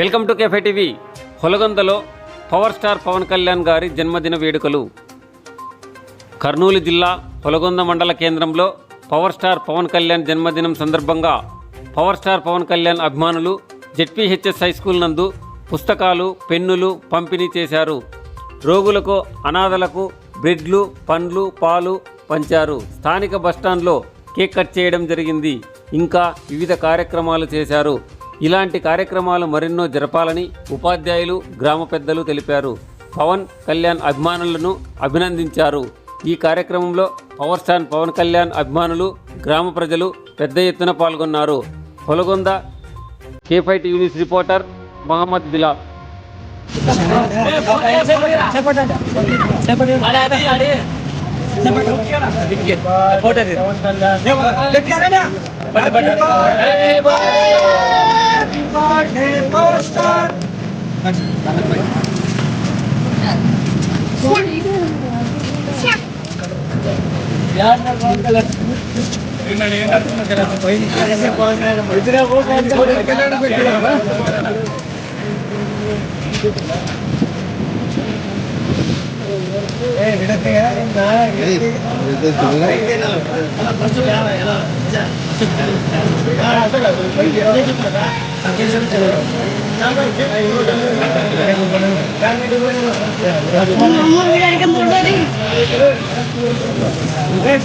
Welcome to cafe TV. హొలగొందలో power star Pawan Kalyan గారి జన్మదిన వేడుకలు. కర్నూలు జిల్లా హొలగొంద మండల కేంద్రంలో పవర్ స్టార్ పవన్ కళ్యాణ్ జన్మదినం సందర్భంగా పవర్ స్టార్ పవన్ కళ్యాణ్ అభిమానులు జెడ్పీహెచ్ఎస్ హై స్కూల్ నందు పుస్తకాలు పెన్నులు పంపిణీ చేశారు. రోగులకు అనాథలకు బ్రెడ్లు పండ్లు పాలు పంచారు. స్థానిక బస్టాండ్లో కేక్ కట్ చేయడం జరిగింది. ఇంకా వివిధ కార్యక్రమాలు చేశారు. ఇలాంటి కార్యక్రమాలు మరెన్నో జరపాలని ఉపాధ్యాయులు గ్రామ పెద్దలు తెలిపారు. పవన్ కళ్యాణ్ అభిమానులను అభినందించారు. ఈ కార్యక్రమంలో పవర్ స్టార్ పవన్ కళ్యాణ్ అభిమానులు గ్రామ ప్రజలు పెద్ద ఎత్తున పాల్గొన్నారు. పొలగొంద కేఫైట్ Younis TV news reporter Mohammed Bilal. Pawan Kalyan happy birthday master ਯਾਰ ਨਾ ਰੌਣ ਕਲਰ ਇਹਨਾਂ ਨੇ ਇਹਨਾਂ ਨੂੰ ਕਰਾ ਕੋਈ ਨਹੀਂ ਕੋਈ ਨਹੀਂ ਇਧਰ ਉਹ ਕਹਿੰਦੇ ਕੋਈ ਕਿਹਨਾਂ ਨੂੰ ਕੋਈ ਕਿਹਨਾਂ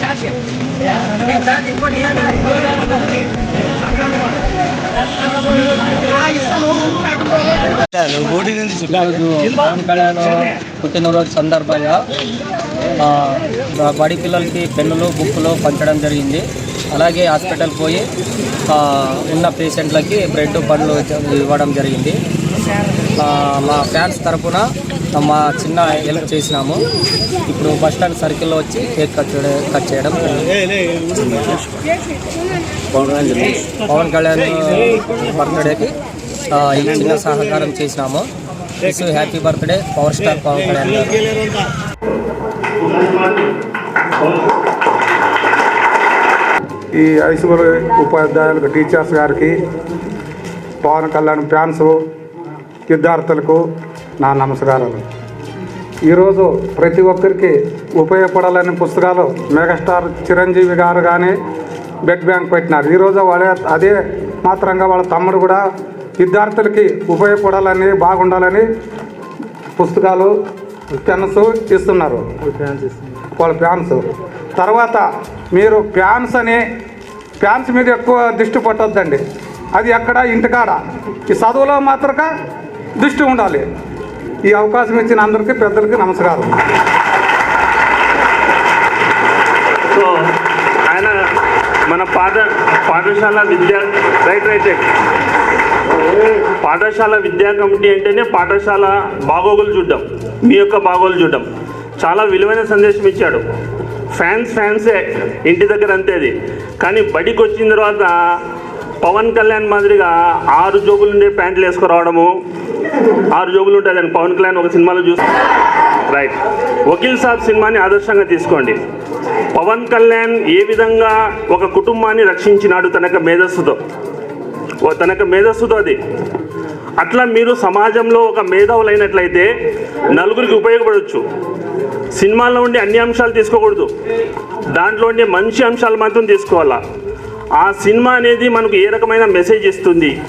சாத்தியம் పుట్టినరోజు సందర్భంగా బడి పిల్లలకి పెన్నులు బుక్కులు పంచడం జరిగింది. అలాగే హాస్పిటల్ పోయి ఉన్న పేషెంట్లకి బ్రెడ్ పండ్లు ఇవ్వడం జరిగింది. ఆ, మా ఫ్యాన్స్ తరపున మా చిన్న హెల్ప్ చేసినాము. ఇప్పుడు బస్ స్టాండ్ సర్కిల్లో వచ్చి కేక్ కట్ కట్ చేయడం జరిగింది. పవన్ కళ్యాణ్ బర్త్డేకి ఈ చిన్న సహకారం చేసినాము. Wish happy birthday. Power star Pawan Kalyan ఈ హై ఉపాధ్యాయులకు టీచర్స్ గారికి పవన్ కళ్యాణ్ ఫ్యాన్స్ విద్యార్థులకు నా నమస్కారాలు. ఈరోజు ప్రతి ఒక్కరికి ఉపయోగపడాలని పుస్తకాలు మెగాస్టార్ చిరంజీవి గారు కానీ బెడ్ బ్యాంక్ పెట్టినారు. ఈరోజు వాళ్ళే అదే మాత్రంగా వాళ్ళ తమ్ముడు కూడా విద్యార్థులకి ఉపయోగపడాలని బాగుండాలని పుస్తకాలు పెన్స్ ఇస్తున్నారు. వాళ్ళ ఫ్యాన్స్ తర్వాత మీరు ఫ్యాన్స్ అని ఫ్యాన్స్ మీద ఎక్కువ దృష్టి పట్టొద్దండి. అది ఎక్కడ ఇంటికాడ. ఈ చదువులో మాత్రమే దృష్టి ఉండాలి. ఈ అవకాశం ఇచ్చిన అందరికీ పెద్దలకి నమస్కారం. సో ఆయన మన పాఠ పాఠశాల విద్యా రైట్ రైట్ రైట్. పాఠశాల విద్యా కమిటీ అంటేనే పాఠశాల బాగోగులు చూడడం. మీ యొక్క బాగోగులు చూడడం. చాలా విలువైన సందేశం ఇచ్చాడు. ఫ్యాన్స్ ఫ్యాన్సే ఇంటి దగ్గర అంతేది కానీ బడికి వచ్చిన తర్వాత పవన్ కళ్యాణ్ మాదిరిగా ఆరు జోబులు ఉండే ప్యాంట్లు వేసుకురావడము ఆరు జోబులు ఉంటాయి పవన్ కళ్యాణ్ ఒక సినిమాలో చూసి రైట్. వకీల్ సాబ్ సినిమాని ఆదర్శంగా తీసుకోండి. పవన్ కళ్యాణ్ ఏ విధంగా ఒక కుటుంబాన్ని రక్షించినాడు తన యొక్క మేధస్సుతో? తన యొక్క మేధస్సుతో అది. అట్లా మీరు సమాజంలో ఒక మేధావులైనట్లయితే నలుగురికి ఉపయోగపడవచ్చు సినిమాల్లో ఉండే అన్ని అంశాలు తీసుకోకూడదు. దాంట్లో ఉండే మంచి అంశాలు మాత్రం తీసుకోవాలా. ఆ సినిమా అనేది మనకు ఏ రకమైన మెసేజ్ ఇస్తుంది?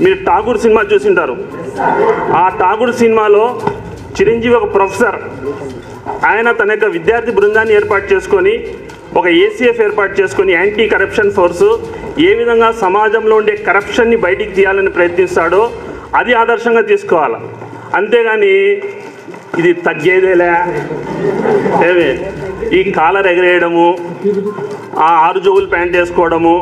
మీరు ఠాగూర్ సినిమా చూసింటారు. ఆ ఠాగూర్ సినిమాలో చిరంజీవి ఒక ప్రొఫెసర్. ఆయన తన యొక్క విద్యార్థి బృందాన్ని ఏర్పాటు చేసుకొని ఒక ఏసీఎఫ్ ఏర్పాటు చేసుకుని యాంటీ కరప్షన్ ఫోర్సు ఏ విధంగా సమాజంలో ఉండే కరప్షన్ని బయటికి తీయాలని ప్రయత్నిస్తాడో అది ఆదర్శంగా తీసుకోవాలి. అంతేగాని ఇది తగ్గేదేలే. ఏమి? ఈ కాలర్ ఎగరేయడము ఆ ఆరు జోగులు ప్యాంట్ వేసుకోవడము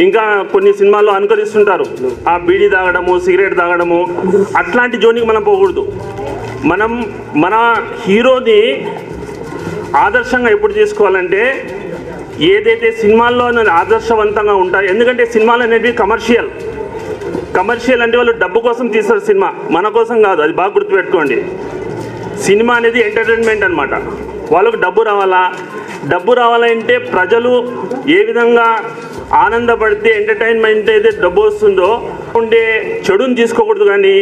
ఇంకా కొన్ని సినిమాల్లో అనుకరిస్తుంటారు. ఆ బీడీ తాగడము సిగరెట్ తాగడము అట్లాంటి జోనికి మనం పోకూడదు. మనం మన హీరోని ఆదర్శంగా ఎప్పుడు తీసుకోవాలంటే ఏదైతే సినిమాల్లో ఆదర్శవంతంగా ఉంటాయో ఎందుకంటే సినిమాలు అనేవి కమర్షియల్ కమర్షియల్ అంటే వాళ్ళు డబ్బు కోసం తీస్తారు సినిమా. మన కోసం కాదు అది బాగా గుర్తుపెట్టుకోండి. సినిమా అనేది ఎంటర్టైన్మెంట్ అనమాట వాళ్ళకు డబ్బు రావాలా? డబ్బు రావాలంటే ప్రజలు ఏ విధంగా ఆనందపడితే ఎంటర్టైన్మెంట్ అయితే డబ్బు వస్తుందో ఉండే చెడుని తీసుకోకూడదు కానీ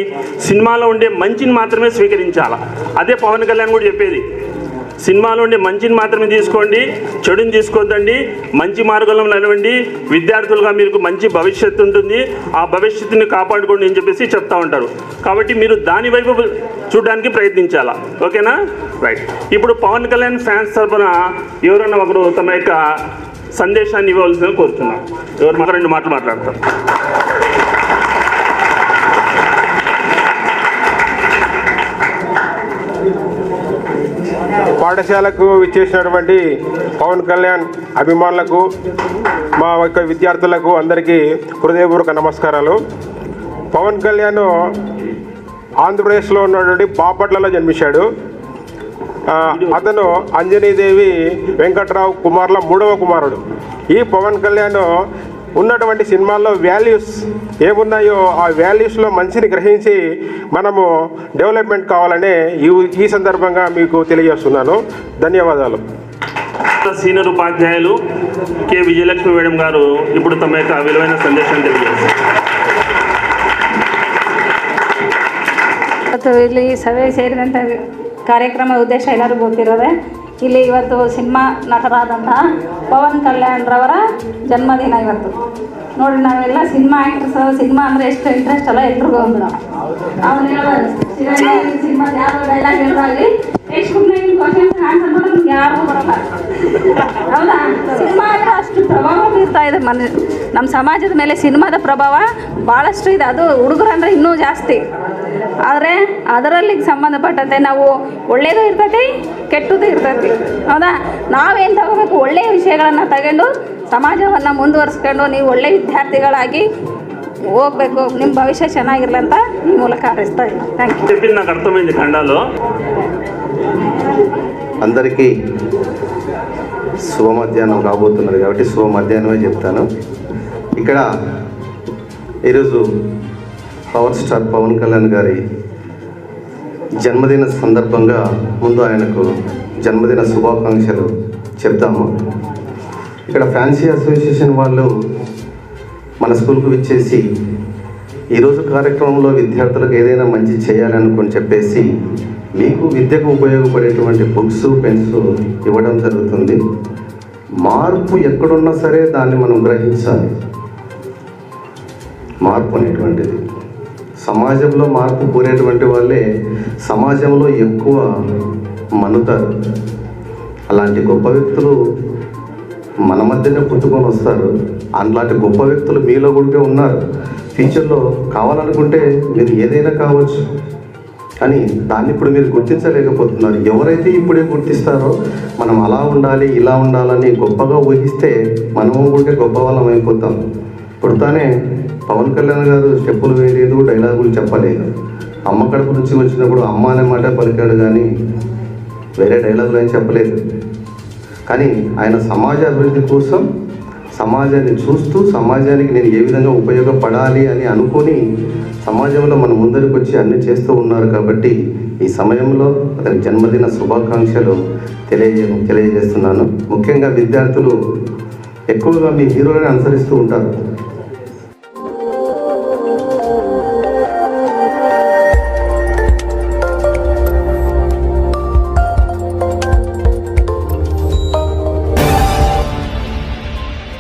సినిమాలో ఉండే మంచిని మాత్రమే స్వీకరించాలి? అదే పవన్ కళ్యాణ్ కూడా చెప్పేది. సినిమాలో ఉండే మంచిని మాత్రమే తీసుకోండి చెడుని తీసుకోవద్దండి మంచి మార్గంలో నడవండి విద్యార్థులుగా మీకు మంచి భవిష్యత్తు ఉంటుంది. ఆ భవిష్యత్తుని కాపాడుకోండి అని చెప్పేసి చెప్తా ఉంటారు. కాబట్టి మీరు దాని వైపు చూడడానికి ప్రయత్నించాలా? ఓకేనా? రైట్ ఇప్పుడు పవన్ కళ్యాణ్ ఫ్యాన్స్ తరఫున ఎవరైనా ఒకరు తమ యొక్క సందేశాన్ని ఇవ్వవలసిందని కోరుతున్నాం ఎవరు మాకు రెండు మాటలు మాట్లాడతారు. పాఠశాలకు ఇచ్చేసినటువంటి పవన్ కళ్యాణ్ అభిమానులకు మా యొక్క విద్యార్థులకు అందరికీ హృదయపూర్వక నమస్కారాలు. పవన్ కళ్యాణ్ ఆంధ్రప్రదేశ్లో ఉన్నటువంటి బాపట్లలో జన్మించాడు. అతను అంజనీదేవి వెంకట్రావు కుమార్ల మూడవ కుమారుడు. ఈ పవన్ కళ్యాణ్ ఉన్నటువంటి సినిమాల్లో వాల్యూస్ ఏమున్నాయో ఆ వాల్యూస్లో మంచిని గ్రహించి మనము డెవలప్మెంట్ కావాలని ఈ ఈ సందర్భంగా మీకు తెలియజేస్తున్నాను ధన్యవాదాలు సీనియర్ ఉపాధ్యాయులు కె విజయలక్ష్మి మేడం గారు ఇప్పుడు తమ యొక్క విలువైన సందేశాన్ని తెలియజేస్తారు ಇವತ್ತು ಇಲ್ಲಿ ಸಭೆ ಸೇರಿದಂಥ ಕಾರ್ಯಕ್ರಮ ಉದ್ದೇಶ ಎಲ್ಲರೂ ಗೊತ್ತಿರೋದೆ ಇಲ್ಲಿ ಇವತ್ತು ಸಿನಿಮಾ ನಟರಾದಂತಹ ಪವನ್ ಕಲ್ಯಾಣ್ರವರ ಜನ್ಮದಿನ ಇವತ್ತು. ನೋಡಿ, ನಾವೆಲ್ಲ ಸಿನಿಮಾ ಆ್ಯಕ್ಟ್ರಸ್ ಸಿನಿಮಾ ಅಂದರೆ ಎಷ್ಟು ಇಂಟ್ರೆಸ್ಟ್ ಅಲ್ಲ ಎಲ್ರಿಗೂ ಒಂದು ಅವನು ಹೌದಾ? ಸಿನಿಮಾ ಅಂದರೆ ಅಷ್ಟು ಪ್ರಭಾವ ಬೀರ್ತಾ ಇದೆ ಮನ ನಮ್ಮ ಸಮಾಜದ ಮೇಲೆ ಸಿನಿಮಾದ ಪ್ರಭಾವ ಭಾಳಷ್ಟು ಇದೆ. ಅದು ಹುಡುಗರಂದ್ರೆ ಇನ್ನೂ ಜಾಸ್ತಿ. ಆದರೆ ಅದರಲ್ಲಿ ಸಂಬಂಧಪಟ್ಟಂತೆ ನಾವು ಒಳ್ಳೆಯದು ಇರ್ತೈತಿ ಕೆಟ್ಟದ್ದು ಇರ್ತೈತಿ ಹೌದಾ ನಾವೇನು ತಗೋಬೇಕು ಒಳ್ಳೆಯ ವಿಷಯಗಳನ್ನು ತಗೊಂಡು ಸಮಾಜವನ್ನು ಮುಂದುವರಿಸ್ಕೊಂಡು ನೀವು ಒಳ್ಳೆಯ ವಿದ್ಯಾರ್ಥಿಗಳಾಗಿ ಹೋಗ್ಬೇಕು ನಿಮ್ಮ ಭವಿಷ್ಯ ಚೆನ್ನಾಗಿರ್ಲಿ ಅಂತ ಈ ಮೂಲಕ ಹಾರೈಸ್ತಾ ಇಲ್ಲ ಥ್ಯಾಂಕ್ ಯು చెప్పింది నాకు అర్థమైంది ఖండాలో అందరికీ శుభ మధ్యాహ్నం రాబోతున్నది కాబట్టి శుభ మధ్యాహ్నమే చెప్తాను ఇక్కడ ఈరోజు పవర్ స్టార్ పవన్ కళ్యాణ్ గారి జన్మదిన సందర్భంగా ముందు ఆయనకు జన్మదిన శుభాకాంక్షలు చెప్తాము ఇక్కడ ఫ్యాన్సీ అసోసియేషన్ వాళ్ళు మన స్కూల్కు విచ్చేసి ఈరోజు కార్యక్రమంలో విద్యార్థులకు ఏదైనా మంచి చేయాలనుకుని చెప్పేసి మీకు విద్యకు ఉపయోగపడేటువంటి బుక్స్ పెన్స్ ఇవ్వడం జరుగుతుంది. మార్పు ఎక్కడున్నా సరే దాన్ని మనం గ్రహించాలి. మార్పు అనేటువంటిది. సమాజంలో మార్పు కోరేటువంటి వాళ్ళే సమాజంలో ఎక్కువ మన్నుతారు. అలాంటి గొప్ప వ్యక్తులు మన మధ్యనే పుట్టుకొని వస్తారు. అలాంటి గొప్ప వ్యక్తులు మీలో కూడా ఉన్నారు. ఫ్యూచర్లో కావాలనుకుంటే మీరు ఏదైనా కావచ్చు. కానీ దాన్ని ఇప్పుడు మీరు గుర్తించలేకపోతున్నారు. ఎవరైతే ఇప్పుడే గుర్తిస్తారో మనం అలా ఉండాలి ఇలా ఉండాలని గొప్పగా ఊహిస్తే మనము కూడా గొప్ప వాళ్ళం అయిపోతాం. ఇప్పుడు తానే పవన్ కళ్యాణ్ గారు స్టెప్పులు వేయలేదు డైలాగులు చెప్పలేదు. అమ్మ కడుపు నుంచి వచ్చినప్పుడు అమ్మ అనే మాట పలికాడు కానీ వేరే డైలాగులు ఏం చెప్పలేదు. కానీ ఆయన సమాజ అభివృద్ధి కోసం సమాజాన్ని చూస్తూ సమాజానికి నేను ఏ విధంగా ఉపయోగపడాలి అని అనుకొని సమాజంలో మన ముందరికి వచ్చి అన్ని చేస్తూ ఉన్నారు కాబట్టి ఈ సమయంలో అతని జన్మదిన శుభాకాంక్షలు తెలియజే తెలియజేస్తున్నాను. ముఖ్యంగా విద్యార్థులు ఎక్కువగా మీ హీరోలను అనుసరిస్తూ ఉంటారు.